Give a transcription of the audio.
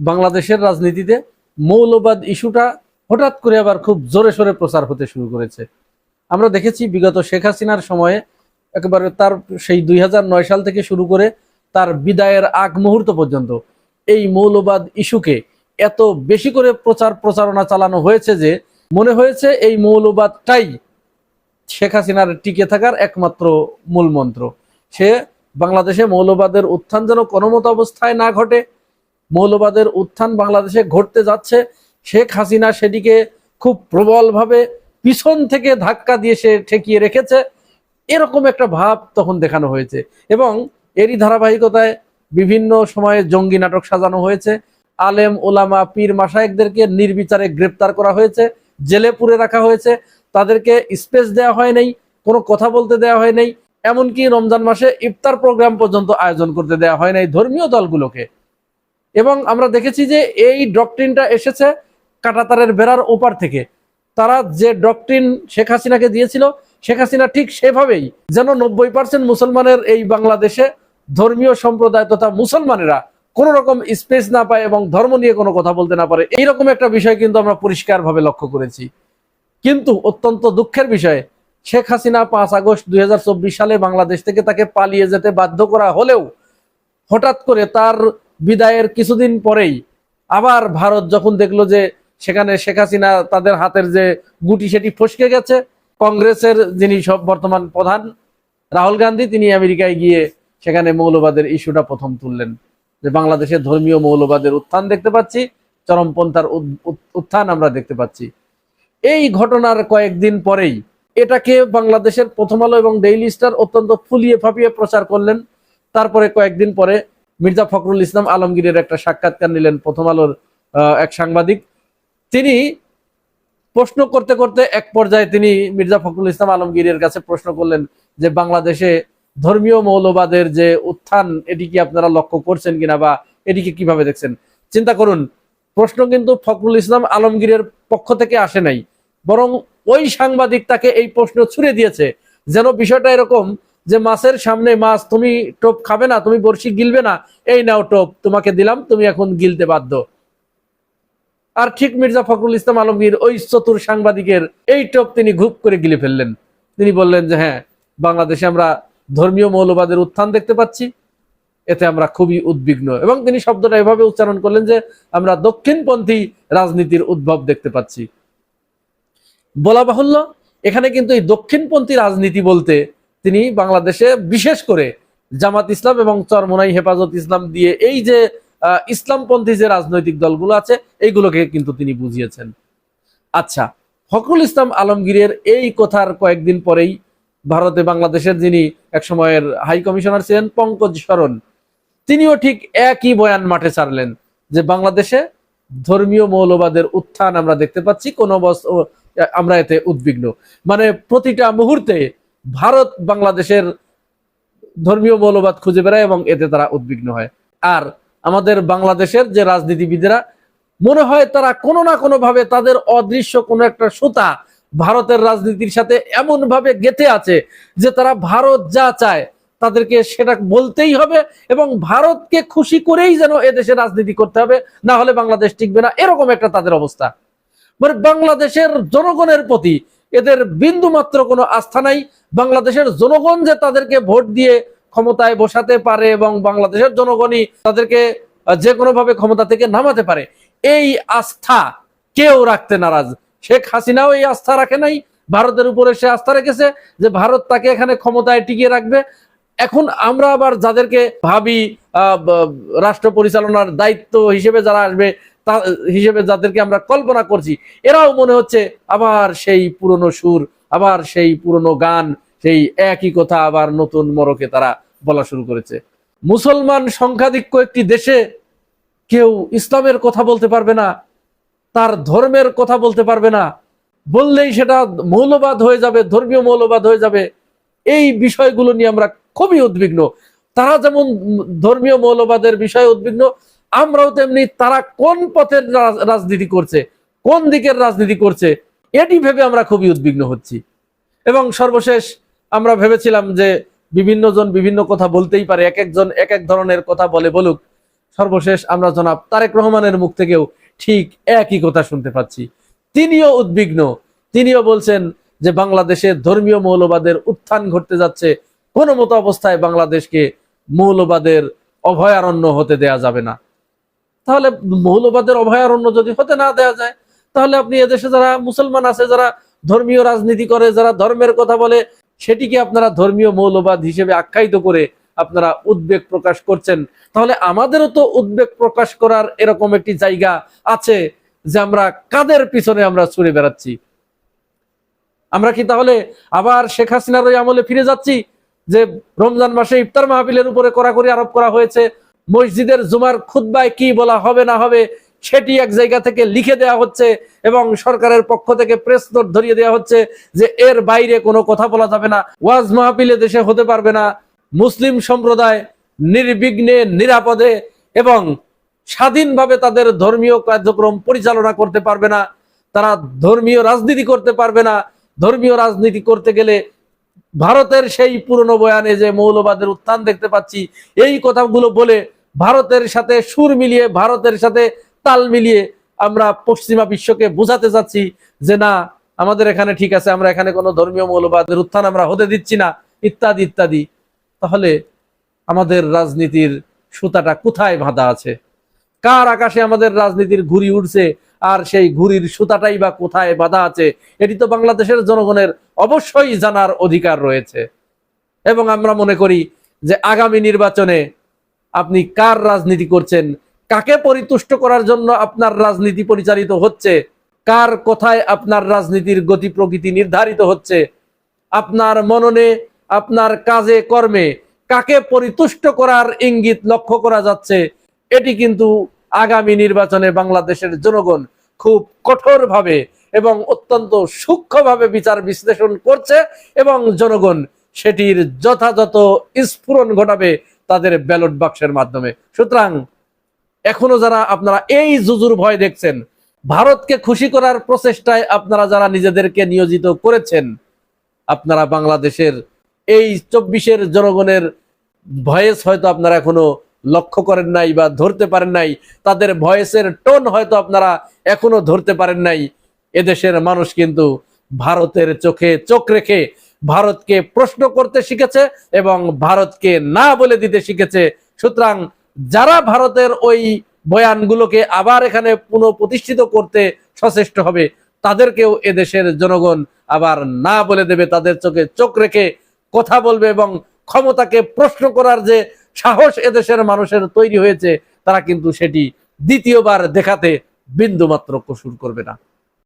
বাংলাদেশের রাজনীতিতে মৌলবাদ ইস্যুটা হঠাৎ করে আবার খুব জোরে সোরে প্রচার হতে শুরু করেছে। আমরা দেখেছি বিগত শেখ হাসিনার সময়ে একেবারে তার সেই দুই হাজার নয় সাল থেকে শুরু করে তার বিদায়ের আগ মুহূর্ত পর্যন্ত এই মৌলবাদ ইস্যুকে এত বেশি করে প্রচার প্রচারণা চালানো হয়েছে যে মনে হয়েছে এই মৌলবাদটাই শেখ হাসিনার টিকে থাকার একমাত্র মূল মন্ত্র সে বাংলাদেশে মৌলবাদের উত্থান যেন কোনোমতো অবস্থায় না ঘটে মৌলবাদের উত্থান বাংলাদেশে ঘটতে যাচ্ছে। শেখ হাসিনা সেটিকে খুব প্রবলভাবে পিছন থেকে ধাক্কা দিয়ে সে ঠেকিয়ে রেখেছে। এরকম একটা ভাব তখন দেখানো হয়েছে এবং এরই ধারাবাহিকতায় বিভিন্ন সময়ে জঙ্গি নাটক সাজানো হয়েছে। আলেম, ওলামা, পীর মাসায়েকদেরকে নির্বিচারে গ্রেপ্তার করা হয়েছে, জেলে পুরে রাখা হয়েছে। তাদেরকে স্পেস দেওয়া হয় নাই, কোনো কথা বলতে দেওয়া হয় নাই। এমনকি রমজান মাসে ইফতার প্রোগ্রাম পর্যন্ত আয়োজন করতে দেওয়া হয় নাই ধর্মীয় দলগুলোকে। এবং আমরা দেখেছি যে এই ডক্ট্রিনটা এসেছে কাটাতারের বেড়ার ওপার থেকে। তারা যে ডক্ট্রিন শেখ হাসিনাকে দিয়েছিল, শেখ হাসিনা ঠিক সেভাবেই যেন নব্বই পার্সেন্ট মুসলমানের এই বাংলাদেশে ধর্মীয় সম্প্রদায় তথা মুসলমানেরা কোন রকম স্পেস না পায় এবং ধর্ম নিয়ে কোনো কথা বলতে না পারে, এইরকম একটা বিষয় কিন্তু আমরা পরিষ্কারভাবে লক্ষ্য করেছি। কিন্তু অত্যন্ত দুঃখের বিষয়, শেখ হাসিনা পাঁচ আগস্ট দুই হাজার চব্বিশ সালে বাংলাদেশ থেকে তাকে পালিয়ে যেতে বাধ্য করা হলেও হঠাৎ করে তার বিদায়ের কিছুদিন পরেই আবার ভারত যখন দেখল যে সেখানে শেখ হাসিনা তাদের হাতের যে গুটি সেটি ফসকে গেছে, কংগ্রেসের যিনি সব বর্তমান প্রধান, রাহুল গান্ধী, তিনি আমেরিকায় গিয়ে সেখানে মৌলবাদের ইস্যুটা প্রথম তুললেন। যে বাংলাদেশে ধর্মীয় মৌলবাদের উত্থান দেখতে পাচ্ছি, চরমপন্থার উত্থান আমরা দেখতে পাচ্ছি। এই ঘটনার কয়েকদিন পরেই এটাকে বাংলাদেশের প্রথম আলো এবং ডেইলি স্টার অত্যন্ত ফুলিয়ে ফাঁপিয়ে প্রচার করলেন। তারপরে কয়েকদিন পরে মির্জা ফখরুল ইসলাম আলমগীরের একটা সাক্ষাৎকার নিলেন প্রথম আলোর এক সাংবাদিক। তিনি প্রশ্ন করতে করতে এক পর্যায়ে তিনি মির্জা ফখরুল ইসলাম আলমগীরের কাছে প্রশ্ন করলেন যে, বাংলাদেশে ধর্মীয় মৌলবাদের যে উত্থান, এটি কি আপনারা লক্ষ্য করছেন কিনা বা এটিকে কীভাবে দেখছেন? চিন্তা করুন, প্রশ্ন কিন্তু ফখরুল ইসলাম আলমগীরের পক্ষ থেকে আসে নাই। বরং ওই সাংবাদিক তাকে এই প্রশ্ন ছুড়ে দিয়েছে, যেন বিষয়টা এরকম যে মাছের সামনে মাছ, তুমি টোপ খাবে না, তুমি বড়শি গিলবে না, এই নাও টোপ, তোমাকে দিলাম, তুমি এখন গিলতে বাধ্য। আর ঠিক মির্জা ফখরুল ইসলাম আলমগীর ওই চতুর সাংবাদিকের এই টোপ তিনি ঘুপ করে গিলে ফেললেন। তিনি বললেন যে হ্যাঁ বাংলাদেশে আমরা ধর্মীয় মৌলবাদের উত্থান দেখতে পাচ্ছি, এতে আমরা খুবই উদ্বিগ্ন। এবং তিনি শব্দটা এভাবে উচ্চারণ করলেন যে, আমরা দক্ষিণপন্থী রাজনীতির উদ্ভব দেখতে পাচ্ছি। বলা বাহুল্য, এখানে কিন্তু এই দক্ষিণপন্থী রাজনীতি বলতে তিনি বাংলাদেশে বিশেষ করে জামাত ইসলাম এবং চরমোনাই হেফাজত ইসলাম দিয়ে এই যে ইসলামপন্থী যে রাজনৈতিক দলগুলো আছে, এইগুলোকে কিন্তু তিনি বুঝিয়েছেন। আচ্ছা ফখরুল ইসলাম আলমগীরের এই কথার কয়েকদিন পরেই ভারতে বাংলাদেশের যিনি এক সময়ের হাই কমিশনার ছিলেন, পঙ্কজ শরণ, তিনিও ঠিক একই বয়ান মাঠে ছাড়লেন যে, বাংলাদেশে ধর্মীয় মৌলবাদের উত্থান আমরা দেখতে পাচ্ছি, কোন আমরা এতে উদ্বিগ্ন। মানে প্রতিটা মুহূর্তে ভারত বাংলাদেশের ধর্মীয় মৌলবাদ খুঁজে বেড়ায় এবং এতে তারা উদ্বিগ্ন হয়। আর আমাদের বাংলাদেশের যে রাজনীতিবিদেরা, মনে হয় তারা কোনো না কোনো ভাবে তাদের অদৃশ্য কোনো একটা সুতা ভারতের রাজনীতির সাথে এমন ভাবে গেথে আছে যে তারা ভারত যা চায় তাদেরকে সেটা বলতেই হবে এবং ভারতকে খুশি করেই যেন এদেশে রাজনীতি করতে হবে, না হলে বাংলাদেশ টিকবে না। এরকম একটা তাদের অবস্থা। মানে বাংলাদেশের জনগণের প্রতি এদের বিন্দু মাত্র কোনো আস্থা নাই। বাংলাদেশের জনগণ যে তাদেরকে ভোট দিয়ে ক্ষমতায় বসাতে পারে এবং বাংলাদেশের জনগণই তাদেরকে যে কোনো ভাবে ক্ষমতা থেকে নামাতে পারে, এই আস্থা কেউ রাখতে নারাজ। শেখ হাসিনাও এই আস্থা রাখে নাই, ভারতের উপরে সে আস্থা রেখেছে যে ভারত তাকে এখানে ক্ষমতায় টিকিয়ে রাখবে। এখন আমরা আবার যাদেরকে ভাবি রাষ্ট্র পরিচালনার দায়িত্ব হিসেবে যারা আসবে হিসেবে যাদেরকে আমরা কল্পনা করছি, এরাও মনে হচ্ছে আবার সেই পুরনো সুর, আবার সেই পুরনো গান, সেই একই কথা আবার নতুন মরকে তারা বলা শুরু করেছে। মুসলমান সংখ্যাধিক্য একটি দেশে কেউ ইসলামের কথা বলতে পারবে না, তার ধর্মের কথা বলতে পারবে না, বললেই সেটা মৌলবাদ হয়ে যাবে, ধর্মীয় মৌলবাদ হয়ে যাবে, এই বিষয়গুলো নিয়ে আমরা খুবই উদ্বিগ্ন। তারা যেমন ধর্মীয় মৌলবাদের বিষয়ে উদ্বিগ্ন আমরাও তেমনি তারা কোন পথের রাজনীতি করছে, কোন দিকের রাজনীতি করছে, এটি ভেবে আমরা খুবই উদ্বিগ্ন হচ্ছি। এবং সর্বশেষ আমরা ভেবেছিলাম যে বিভিন্ন জন বিভিন্ন কথা বলতেই পারে, এক একজন এক এক ধরনের কথা বলে বলুক। সর্বশেষ আমরা জনাব তারেক রহমানের মুখ থেকেও ঠিক একই কথা শুনতে পাচ্ছি। তিনিও উদ্বিগ্ন। তিনিও বলছেন যে বাংলাদেশে ধর্মীয় মৌলবাদের উত্থান ঘটতে যাচ্ছে, কোনো মতো অবস্থায় বাংলাদেশকে মৌলবাদের অভয়ারণ্য হতে দেয়া যাবে না। তাহলে মৌলবাদের অভয়ারণ্য যদি হতে না দেয়া যায়, তাহলে আপনি এদেশে যারা মুসলমান আছে, যারা ধর্মীয় রাজনীতি করে, যারা ধর্মের কথা বলে, সেটিকে আপনারা ধর্মীয় মৌলবাদ হিসেবে আখ্যায়িত করে আপনারা উদ্বেগ প্রকাশ করছেন। তাহলে আমাদেরও তো উদ্বেগ প্রকাশ করার এরকম একটি জায়গা আছে যে আমরা কাদের পিছনে আমরা ছুড়ে বেড়াচ্ছি। আমরা কি তাহলে আবার শেখ হাসিনার ওই আমলে ফিরে যাচ্ছি যে রমজান মাসে ইফতার মাহফিলের উপরে কড়াকড়ি আরোপ করা হয়েছে মসজিদের জুমার খুদ্বায় কি বলা হবে না হবে সেটি এক জায়গা থেকে লিখে দেওয়া হচ্ছে এবং সরকারের পক্ষ থেকে প্রেস নোট ধরিয়ে দেওয়া হচ্ছে যে এর বাইরে কোনো কথা বলা যাবে না। ওয়াজ মাহফিলে দেশে হতে পারবে না। মুসলিম সম্প্রদায় নির্বিঘ্নে, নিরাপদে এবং স্বাধীনভাবে তাদের ধর্মীয় কার্যক্রম পরিচালনা করতে পারবে না। তারা ধর্মীয় রাজনীতি করতে পারবে না। ধর্মীয় রাজনীতি করতে গেলে ভারতের সেই পুরনো বয়ানে যে মৌলবাদের উত্থান দেখতে পাচ্ছি, এই কথাগুলো বলে ভারতের সাথে সুর মিলিয়ে, ভারতের সাথে তাল মিলিয়ে আমরা পশ্চিমা বিশ্বকে বোঝাতে চাচ্ছি যে না, আমাদের এখানে ঠিক আছে, আমরা এখানে কোনো ধর্মীয় মৌলবাদের উত্থান আমরা হতে দিচ্ছি না, ইত্যাদি ইত্যাদি। তাহলে আমাদের রাজনীতির সুতাটা কোথায় বাঁধা আছে? কার আকাশে আমাদের রাজনীতির ঘুরি উঠছে আর সেই ঘুরির সুতাটাই বা কোথায় বাঁধা আছে? এটি তো বাংলাদেশের জনগণের অবশ্যই জানার অধিকার রয়েছে। এবং আমরা মনে করি যে আগামী নির্বাচনে আপনি কার রাজনীতি করছেন? কাকে পরিতুষ্ট করার জন্য আপনার রাজনীতি পরিচালিত হচ্ছে? কার কোথায় আপনার রাজনীতির গতি প্রকৃতি নির্ধারিত হচ্ছে? আপনার মননে, আপনার কাজে, কর্মে কাকে পরিতুষ্ট করার ইঙ্গিত লক্ষ্য করা যাচ্ছে? এটি কিন্তু আগামী নির্বাচনে বাংলাদেশের জনগণ খুব কঠোরভাবে এবং অত্যন্ত সূক্ষ্মভাবে বিচার বিশ্লেষণ করছে এবং জনগণ সেটির যথাযথ স্ফুরণ ঘটাবে তাদের ব্যালট বাক্সের মাধ্যমে। সুতরাং এখনও যারা আপনারা এই জুজুর ভয় দেখছেন, ভারতকে খুশি করার প্রচেষ্টায় আপনারা যারা নিজেদেরকে নিয়োজিত করেছেন, আপনারা বাংলাদেশের এই চব্বিশের জনগণের ভয়েস হয়তো আপনারা এখনও লক্ষ্য করেন নাই বা ধরতে পারেন নাই। তাদের ভয়েসের টোন হয়তো আপনারা এখনও ধরতে পারেন নাই। এদেশের মানুষ কিন্তু ভারতের চোখে চোখ রেখে ভারতকে প্রশ্ন করতে শিখেছে এবং ভারতকে না বলে দিতে শিখেছে। সুতরাং যারা ভারতের ওই বয়ানগুলোকে আবার এখানে পুনঃপ্রতিষ্ঠিত করতে সচেষ্ট হবে, তাদেরকেও এদেশের জনগণ আবার না বলে দেবে। তাদের চোখে চোখ রেখে কথা বলবে এবং ক্ষমতাকে প্রশ্ন করার যে সাহস এদেশের মানুষের তৈরি হয়েছে, তারা কিন্তু সেটি দ্বিতীয়বার দেখাতে বিন্দুমাত্র কসুর করবে না।